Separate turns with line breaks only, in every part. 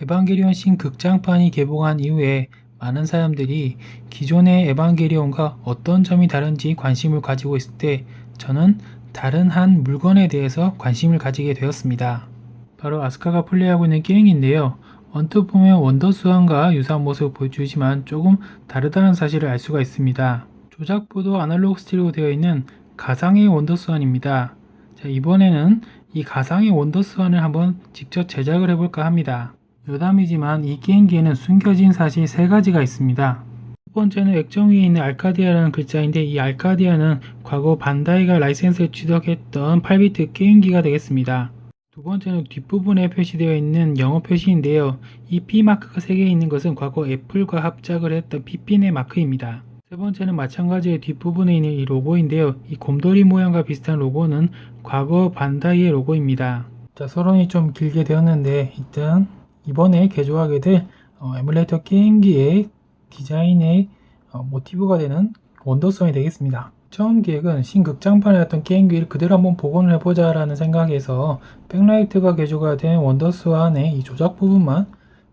에반게리온 신 극장판이 개봉한 이후에 많은 사람들이 기존의 에반게리온과 어떤 점이 다른지 관심을 가지고 있을 때 저는 다른 한 물건에 대해서 관심을 가지게 되었습니다. 바로 아스카가 플레이하고 있는 게임인데요. 언뜻 보면 원더스완과 유사한 모습을 보여주지만 조금 다르다는 사실을 알 수가 있습니다. 조작부도 아날로그 스틸로 되어 있는 가상의 원더스완입니다. 자, 이번에는 이 가상의 원더스완을 한번 직접 제작을 해볼까 합니다. 여담이지만 이 게임기에는 숨겨진 사실 세 가지가 있습니다. 첫 번째는 액정 위에 있는 알카디아라는 글자인데 이 알카디아는 과거 반다이가 라이센스를 취득했던 8비트 게임기가 되겠습니다. 두 번째는 뒷부분에 표시되어 있는 영어 표시인데요. 이 P 마크가 3개 있는 것은 과거 애플과 합작을 했던 피핀의 마크입니다. 세 번째는 마찬가지로 뒷부분에 있는 이 로고인데요. 이 곰돌이 모양과 비슷한 로고는 과거 반다이의 로고입니다. 자, 서론이 좀 길게 되었는데 일단 이번에 개조하게 될 어, 에뮬레이터 게임기의 디자인의 어, 모티브가 되는 원더스원이 되겠습니다. 처음 기획은 신극장판에 났던 게임기를 그대로 한번 복원을 해보자 라는 생각에서 백라이트가 개조가 된 원더스완의 이 조작 부분만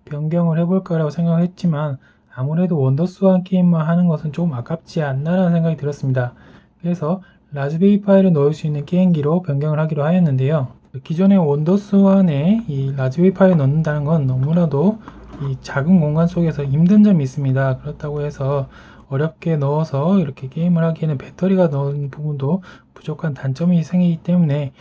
변경을 해볼까라고 생각했지만 아무래도 원더스완 게임만 하는 것은 조금 아깝지 않나 라는 생각이 들었습니다. 그래서 라즈베리 파이를 넣을 수 있는 게임기로 변경을 하기로 하였는데요. 기존의 원더스완에 이 라즈베리 파이를 넣는다는 건 너무나도 이 작은 공간 속에서 힘든 점이 있습니다. 그렇다고 해서 어렵게 넣어서 이렇게 게임을 하기에는 배터리가 넣은 부분도 부족한 단점이 생기기 때문에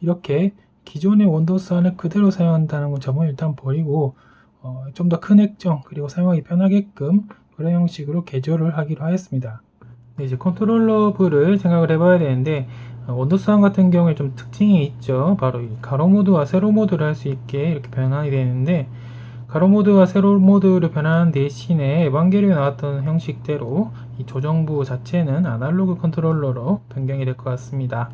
이렇게 기존의 원더스완을 그대로 사용한다는 점은 일단 버리고 어, 좀 더 큰 액정 그리고 사용하기 편하게끔 그런 형식으로 개조를 하기로 하였습니다. 네, 이제 컨트롤러블을 생각을 해봐야 되는데 어, 원더스완 같은 경우에 좀 특징이 있죠. 바로 이 가로 모드와 세로 모드를 할 수 있게 이렇게 변환이 되는데 가로 모드와 세로 모드를 변환한 대신에 에반게리에 나왔던 형식대로 이 조정부 자체는 아날로그 컨트롤러로 변경이 될 것 같습니다.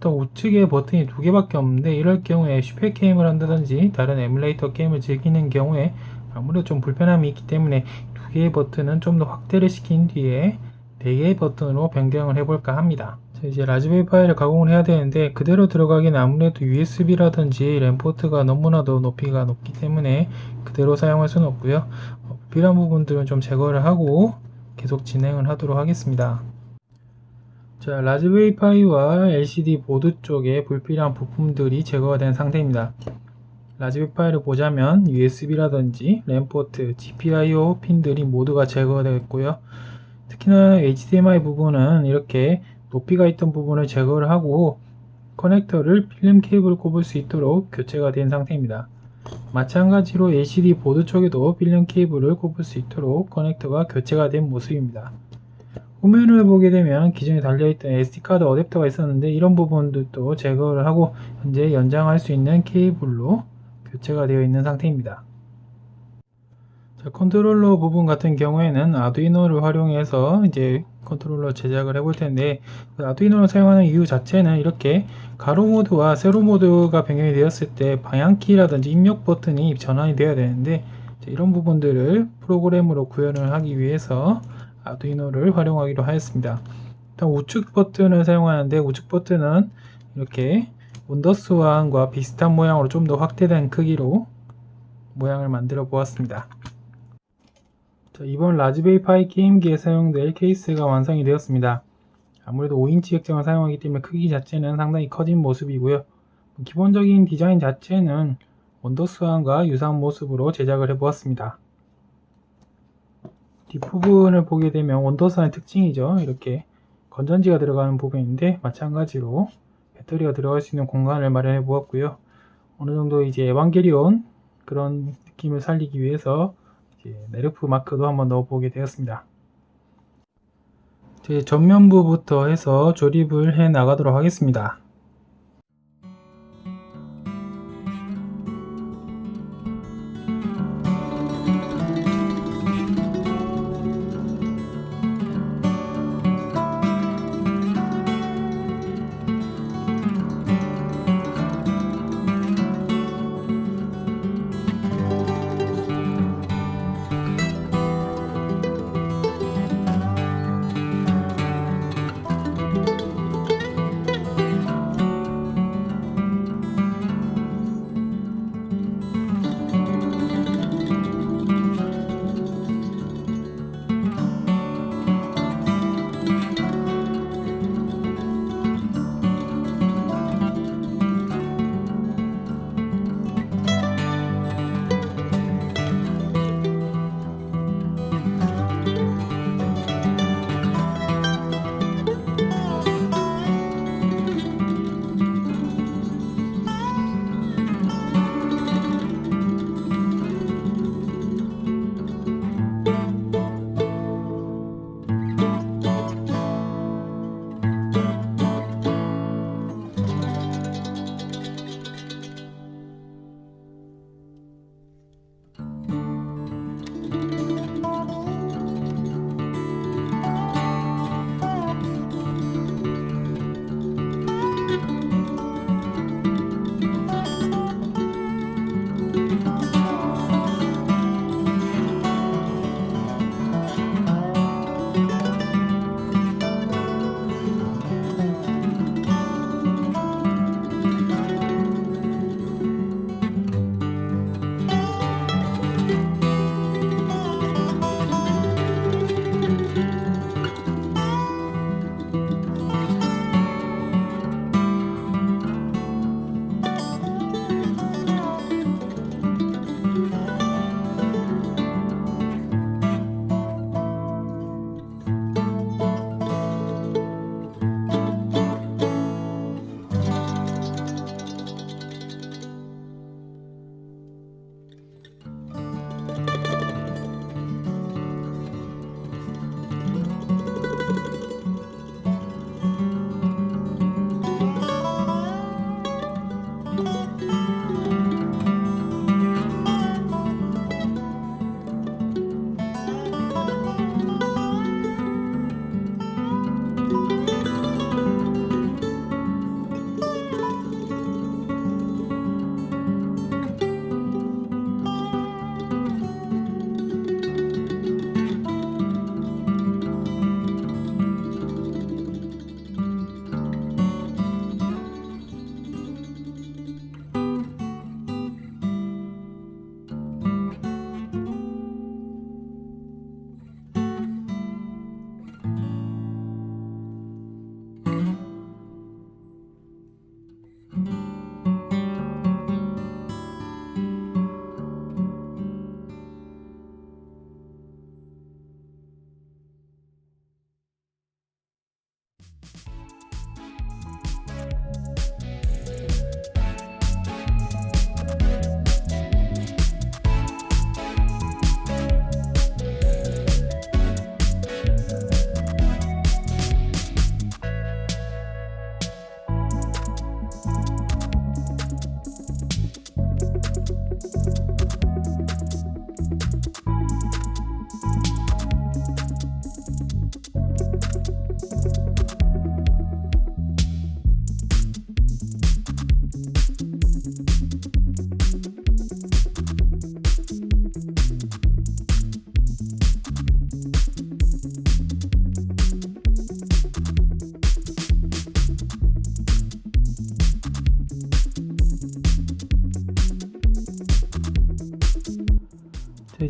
또 우측에 버튼이 두 개밖에 없는데 이럴 경우에 슈퍼 게임을 한다든지 다른 에뮬레이터 게임을 즐기는 경우에 아무래도 좀 불편함이 있기 때문에 두 개의 버튼은 좀 더 확대를 시킨 뒤에 네 개의 버튼으로 변경을 해볼까 합니다. 자, 이제 라즈베리 파이를 가공을 해야 되는데 그대로 들어가기는 아무래도 USB라든지 램 포트가 너무나도 높이가 높기 때문에 그대로 사용할 수는 없고요. 어, 필요한 부분들은 좀 제거를 하고 계속 진행을 하도록 하겠습니다. 자, 라즈베리 파이와 LCD 보드 쪽에 불필요한 부품들이 제거가 된 상태입니다. 라즈베리 파이를 보자면 USB라든지 램 포트, GPIO 핀들이 모두가 제거가 되었고요. 특히나 HDMI 부분은 이렇게 높이가 있던 부분을 제거를 하고 커넥터를 필름 케이블 꼽을 수 있도록 교체가 된 상태입니다. 마찬가지로 LCD 보드 쪽에도 필름 케이블을 꼽을 수 있도록 커넥터가 교체가 된 모습입니다. 화면을 보게 되면 기존에 달려있던 SD카드 어댑터가 있었는데 이런 부분들도 제거를 하고 현재 연장할 수 있는 케이블로 교체가 되어 있는 상태입니다. 자, 컨트롤러 부분 같은 경우에는 아두이노를 활용해서 이제 컨트롤러 제작을 해볼 텐데 그 아두이노를 사용하는 이유 자체는 이렇게 가로 모드와 세로 모드가 변경이 되었을 때 방향키라든지 입력 버튼이 전환이 되어야 되는데 이런 부분들을 프로그램으로 구현을 하기 위해서 아두이노를 활용하기로 하였습니다. 일단 우측 버튼을 사용하는데 우측 버튼은 이렇게 원더스완과 비슷한 모양으로 좀 더 확대된 크기로 모양을 만들어 보았습니다. 자, 이번 라즈베리 파이 게임기에 사용될 케이스가 완성이 되었습니다. 아무래도 5인치 액정을 사용하기 때문에 크기 자체는 상당히 커진 모습이고요. 기본적인 디자인 자체는 원더스완과 유사한 모습으로 제작을 해보았습니다. 뒷부분을 보게 되면 원더스완의 특징이죠. 이렇게 건전지가 들어가는 부분인데 마찬가지로 배터리가 들어갈 수 있는 공간을 마련해 보았고요. 어느 정도 이제 에반게리온 그런 느낌을 살리기 위해서 네르프 마크도 한번 넣어보게 되었습니다. 제 전면부부터 해서 조립을 해 나가도록 하겠습니다.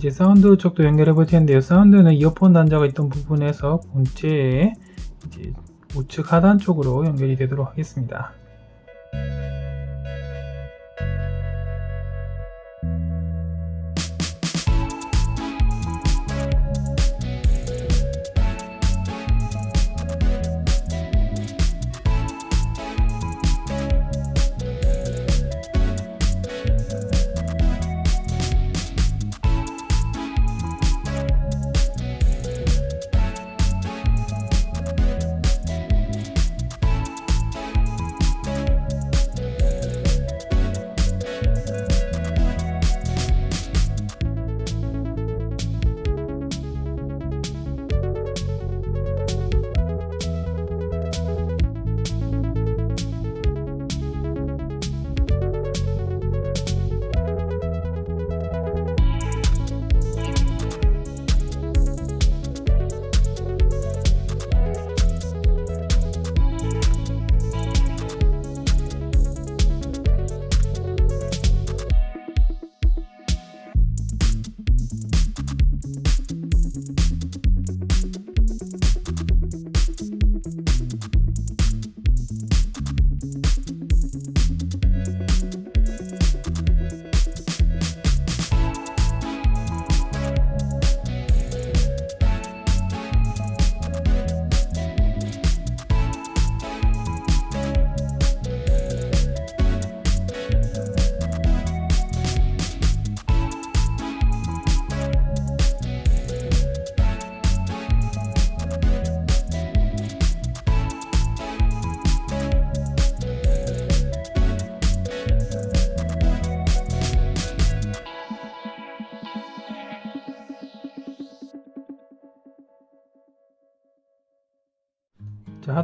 이제 사운드 쪽도 연결해 볼 텐데요. 사운드는 이어폰 단자가 있던 부분에서 이제 우측 하단 쪽으로 연결이 되도록 하겠습니다.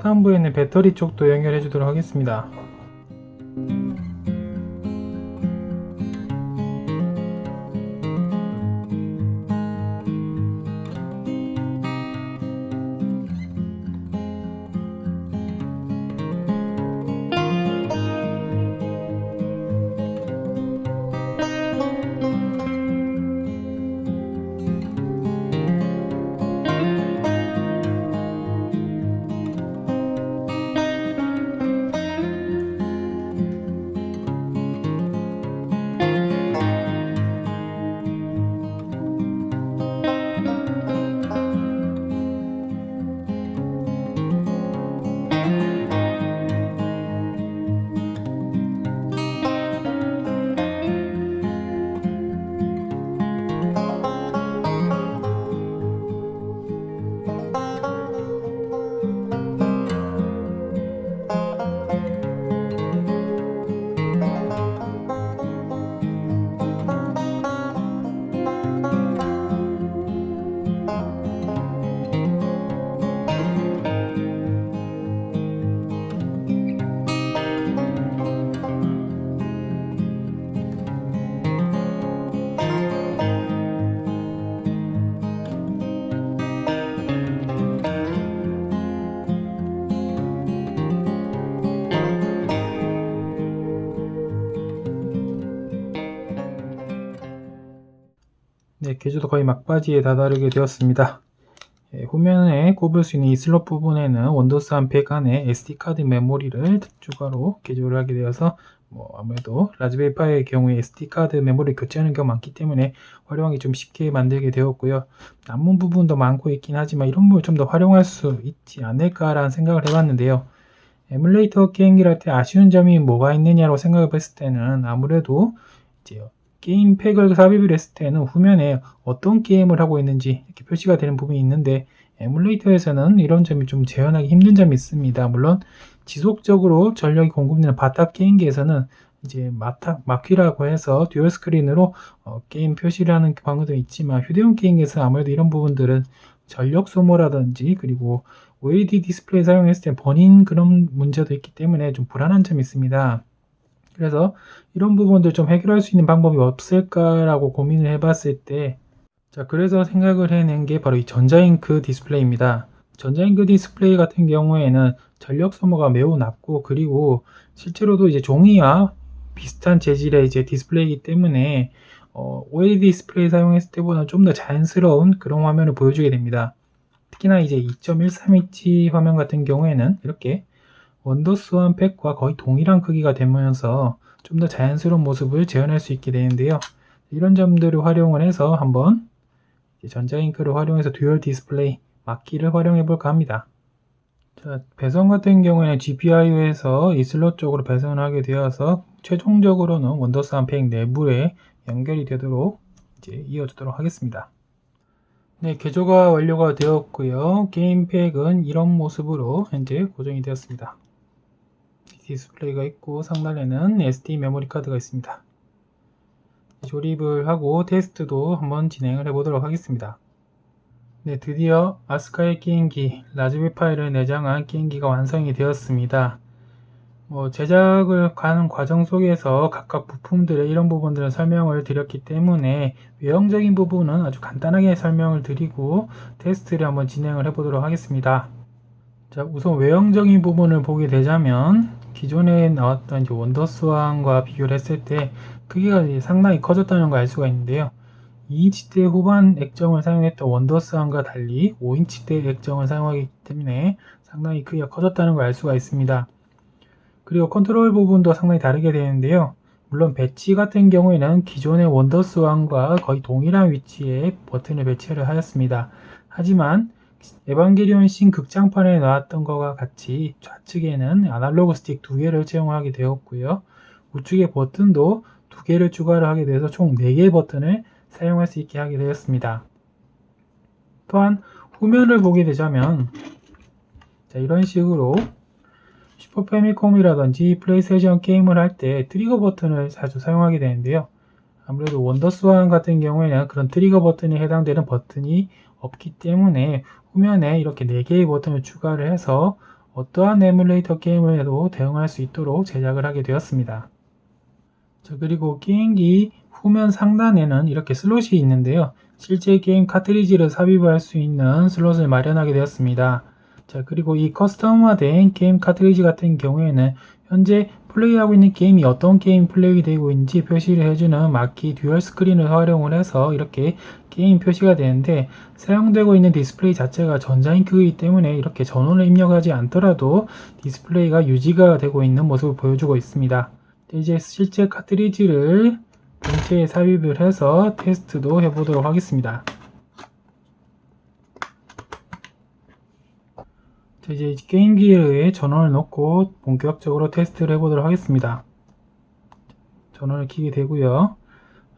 하단부에는 배터리 쪽도 연결해 주도록 하겠습니다. 네, 개조도 거의 막바지에 다다르게 되었습니다. 예, 후면에 꼽을 수 있는 이 슬롯 부분에는 원더스 한팩 안에 SD카드 메모리를 추가로 개조를 하게 되어서 뭐 아무래도 라즈베리 파이의 경우에 SD카드 메모리를 교체하는 경우가 많기 때문에 활용하기 좀 쉽게 만들게 되었고요. 남은 부분도 많고 있긴 하지만 이런 부분을 좀 더 활용할 수 있지 않을까라는 생각을 해봤는데요. 에뮬레이터 게임기를 할 때 아쉬운 점이 뭐가 있느냐고 생각해 봤을 때는 아무래도 이제 게임 팩을 삽입을 했을 때는 후면에 어떤 게임을 하고 있는지 이렇게 표시가 되는 부분이 있는데 에뮬레이터에서는 이런 점이 좀 재현하기 힘든 점이 있습니다. 물론 지속적으로 전력이 공급되는 바탑 게임기에서는 이제 마타, 마퀴라고 해서 듀얼 스크린으로 어, 게임 표시를 하는 방법도 있지만 휴대용 게임기에서 아무래도 이런 부분들은 전력 소모라든지 그리고 OLED 디스플레이 사용했을 때 버닝 그런 문제도 있기 때문에 좀 불안한 점이 있습니다. 그래서 이런 부분들 좀 해결할 수 있는 방법이 없을까라고 고민을 해봤을 때, 자, 그래서 생각을 해낸 게 바로 이 전자잉크 디스플레이입니다. 전자잉크 디스플레이 같은 경우에는 전력 소모가 매우 낮고, 그리고 실제로도 이제 종이와 비슷한 재질의 이제 디스플레이이기 때문에 어, OLED 디스플레이 사용했을 때보다 좀 더 자연스러운 그런 화면을 보여주게 됩니다. 특히나 이제 2.13인치 화면 같은 경우에는 이렇게 원더스완 팩과 거의 동일한 크기가 되면서 좀 더 자연스러운 모습을 재현할 수 있게 되는데요. 이런 점들을 활용을 해서 한번 전자잉크를 활용해서 듀얼 디스플레이 막기를 활용해 볼까 합니다. 자, 배선 같은 경우에는 GPIO에서 이 슬롯 쪽으로 배선을 하게 되어서 최종적으로는 원더스완 팩 내부에 연결이 되도록 이제 이어주도록 하겠습니다. 네, 개조가 완료가 되었고요. 게임팩은 이런 모습으로 현재 고정이 되었습니다. 디스플레이가 있고 상단에는 SD 메모리 카드가 있습니다. 조립을 하고 테스트도 한번 진행을 해보도록 하겠습니다. 네, 드디어 아스카의 게임기 라즈베 파일을 내장한 게임기가 완성이 되었습니다. 뭐 제작을 가는 과정 속에서 각각 부품들의 이런 부분들을 설명을 드렸기 때문에 외형적인 부분은 아주 간단하게 설명을 드리고 테스트를 한번 진행을 해보도록 하겠습니다. 자, 우선 외형적인 부분을 보게 되자면 기존에 나왔던 이제 원더스왕과 비교를 했을 때 크기가 상당히 커졌다는 걸 알 수가 있는데요. 2인치대 후반 액정을 사용했던 원더스왕과 달리 5인치대 액정을 사용하기 때문에 상당히 크기가 커졌다는 걸 알 수가 있습니다. 그리고 컨트롤 부분도 상당히 다르게 되는데요. 물론 배치 같은 경우에는 기존의 원더스왕과 거의 동일한 위치에 버튼을 배치를 하였습니다. 하지만 에반게리온 신 극장판에 나왔던 것과 같이 좌측에는 아날로그 스틱 두 개를 채용하게 되었고요. 우측의 버튼도 두 개를 추가를 하게 돼서 총 4개의 버튼을 사용할 수 있게 하게 되었습니다. 또한 후면을 보게 되자면 자, 이런 식으로 슈퍼 패미콤이라든지 플레이스테이션 게임을 할 때 트리거 버튼을 자주 사용하게 되는데요. 아무래도 원더스완 같은 경우에는 그런 트리거 버튼에 해당되는 버튼이 없기 때문에 후면에 이렇게 4개의 버튼을 추가를 해서 어떠한 에뮬레이터 게임을 해도 대응할 수 있도록 제작을 하게 되었습니다. 자, 그리고 게임기 후면 상단에는 이렇게 슬롯이 있는데요. 실제 게임 카트리지를 삽입할 수 있는 슬롯을 마련하게 되었습니다. 자, 그리고 이 커스텀화된 게임 카트리지 같은 경우에는 현재 플레이하고 있는 게임이 어떤 게임 플레이 되고 있는지 표시를 해주는 마키 듀얼 스크린을 활용을 해서 이렇게 게임 표시가 되는데 사용되고 있는 디스플레이 자체가 전자잉크이기 때문에 이렇게 전원을 입력하지 않더라도 디스플레이가 유지가 되고 있는 모습을 보여주고 있습니다. 이제 실제 카트리지를 본체에 삽입을 해서 테스트도 해보도록 하겠습니다. 자, 이제 게임기에 전원을 넣고 본격적으로 테스트를 해보도록 하겠습니다. 전원을 키게 되고요.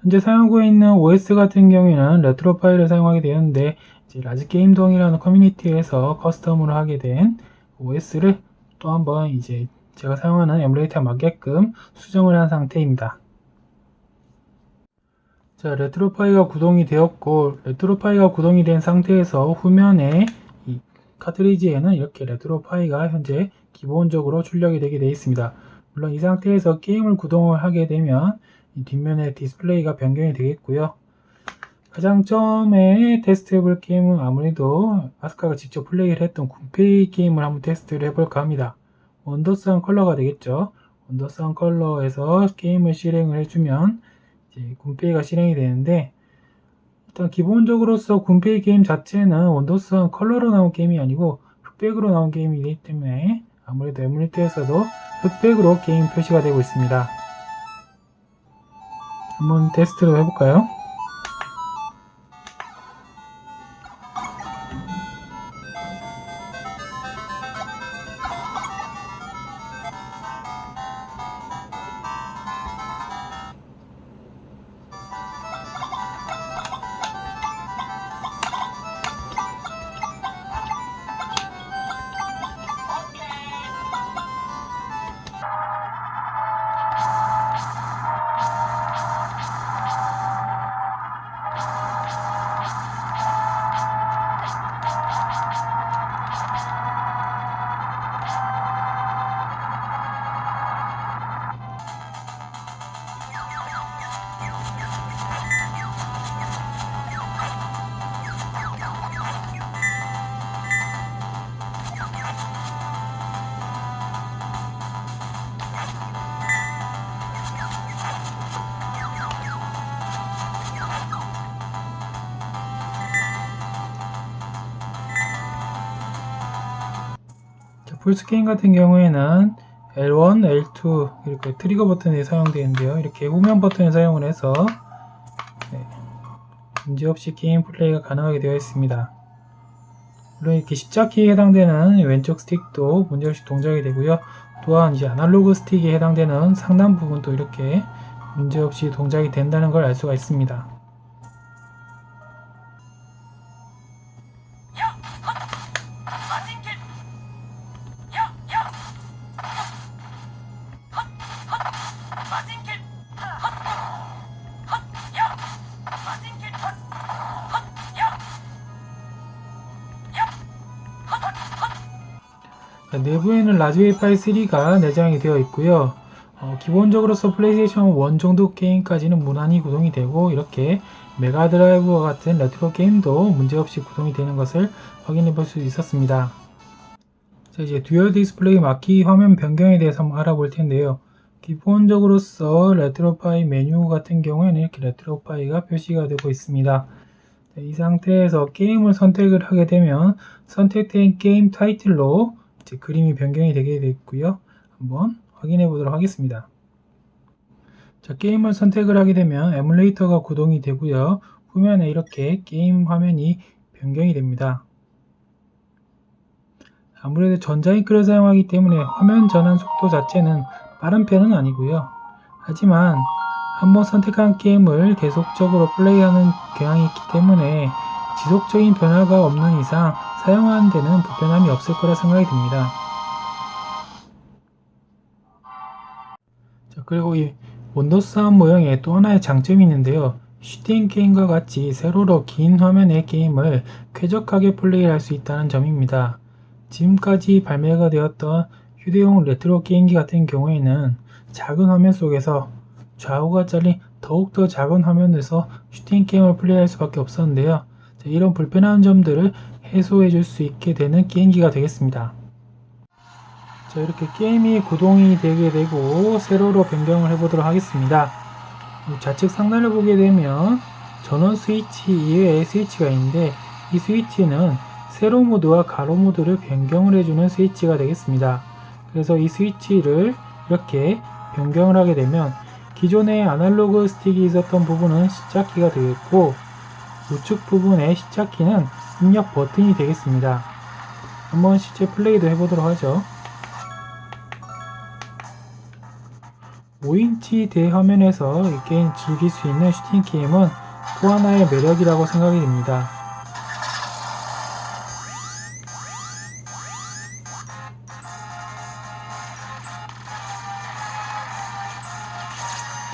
현재 사용하고 있는 OS 같은 경우에는 레트로 파일을 사용하게 되는데 라지 게임동이라는 커뮤니티에서 커스텀으로 하게 된 OS를 또 한번 이제 제가 사용하는 에뮬레이터에 맞게끔 수정을 한 상태입니다. 자, 레트로 파이가 구동이 되었고 레트로 파이가 구동이 된 상태에서 후면에 카트리지에는 이렇게 레트로 파이가 현재 기본적으로 출력이 되게 되어 있습니다. 물론 이 상태에서 게임을 구동을 하게 되면 뒷면에 디스플레이가 변경이 되겠고요. 가장 처음에 테스트 해볼 게임은 아무래도 아스카가 직접 플레이를 했던 군페이 게임을 한번 테스트를 해볼까 합니다. 원더스한 컬러가 되겠죠. 원더스한 컬러에서 게임을 실행을 해주면 이제 군페이가 실행이 되는데 일단 기본적으로서 군페이 게임 자체는 원더스한 컬러로 나온 게임이 아니고 흑백으로 나온 게임이기 때문에 아무래도 에뮬리터에서도 흑백으로 게임 표시가 되고 있습니다. 한번 테스트를 해볼까요? 풀스크린 같은 경우에는 L1, L2 이렇게 트리거 버튼이 사용되는데요. 이렇게 후면 버튼을 사용을 해서 네, 문제없이 게임 플레이가 가능하게 되어 있습니다. 물론 이렇게 십자키에 해당되는 왼쪽 스틱도 문제없이 동작이 되고요. 또한 이제 아날로그 스틱에 해당되는 상단 부분도 이렇게 문제없이 동작이 된다는 걸 알 수가 있습니다. 내부에는 라즈베리 파이 3가 내장이 되어 있고요. 어, 기본적으로서 플레이스테이션 1 정도 게임까지는 무난히 구동이 되고 이렇게 메가드라이브와 같은 레트로 게임도 문제없이 구동이 되는 것을 확인해 볼 수 있었습니다. 자, 이제 듀얼 디스플레이 마키 화면 변경에 대해서 한번 알아볼 텐데요. 기본적으로서 레트로 파이 메뉴 같은 경우에는 이렇게 레트로 파이가 표시가 되고 있습니다. 자, 이 상태에서 게임을 선택을 하게 되면 선택된 게임 타이틀로 이제 그림이 변경이 되게 됐고요. 한번 확인해 보도록 하겠습니다. 자, 게임을 선택을 하게 되면 에뮬레이터가 구동이 되고요. 후면에 이렇게 게임 화면이 변경이 됩니다. 아무래도 전자잉크를 사용하기 때문에 화면 전환 속도 자체는 빠른 편은 아니고요. 하지만 한번 선택한 게임을 계속적으로 플레이하는 경향이 있기 때문에 지속적인 변화가 없는 이상 사용하는 데는 불편함이 없을 거라 생각이 듭니다. 자, 그리고 이 원더스한 모형에 또 하나의 장점이 있는데요. 슈팅 게임과 같이 세로로 긴 화면의 게임을 쾌적하게 플레이할 수 있다는 점입니다. 지금까지 발매가 되었던 휴대용 레트로 게임기 같은 경우에는 작은 화면 속에서 좌우가 잘린 더욱더 작은 화면에서 슈팅 게임을 플레이할 수밖에 없었는데요. 자, 이런 불편한 점들을 해소해 줄 수 있게 되는 게임기가 되겠습니다. 자, 이렇게 게임이 구동이 되게 되고 세로로 변경을 해보도록 하겠습니다. 좌측 상단을 보게 되면 전원 스위치 이외에 스위치가 있는데 이 스위치는 세로 모드와 가로 모드를 변경을 해주는 스위치가 되겠습니다. 그래서 이 스위치를 이렇게 변경을 하게 되면 기존의 아날로그 스틱이 있었던 부분은 십자키가 되겠고 우측 부분의 십자키는 입력 버튼이 되겠습니다. 한번 실제 플레이도 해보도록 하죠. 5인치 대화면에서 이 게임 즐길 수 있는 슈팅 게임은 또 하나의 매력이라고 생각이 됩니다.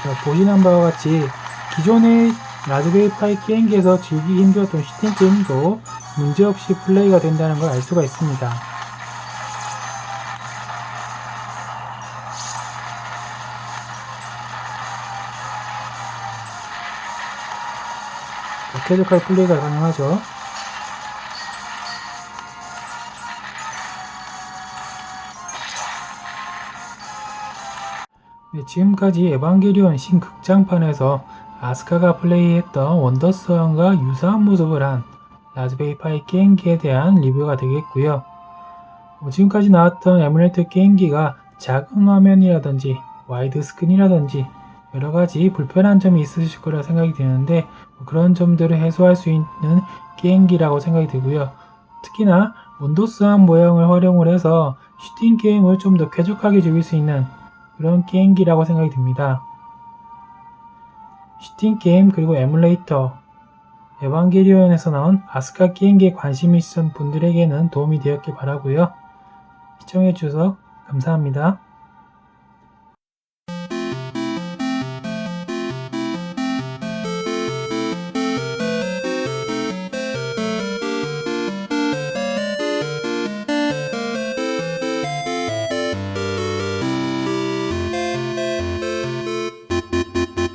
자, 보시는 바와 같이 기존의 라즈베리 파이 게임기에서 즐기기 힘들었던 슈팅 게임도 문제없이 플레이가 된다는 걸 알 수가 있습니다. 쾌적하게 플레이가 가능하죠. 네, 지금까지 에반게리온 신극장판에서 아스카가 플레이했던 원더스원과 유사한 모습을 한 라즈베리 파이 게임기에 대한 리뷰가 되겠고요. 어, 지금까지 나왔던 에뮬레이터 게임기가 작은 화면이라든지 와이드 스크린이라든지 여러 가지 불편한 점이 있으실 거라 생각이 되는데 뭐 그런 점들을 해소할 수 있는 게임기라고 생각이 들고요. 특히나 원도스한 모형을 활용을 해서 슈팅 게임을 좀 더 쾌적하게 즐길 수 있는 그런 게임기라고 생각이 듭니다. 슈팅 게임 그리고 에뮬레이터 에반게리온에서 나온 아스카 게임기에 관심이 있으신 분들에게는 도움이 되었길 바라고요. 시청해 주셔서 감사합니다.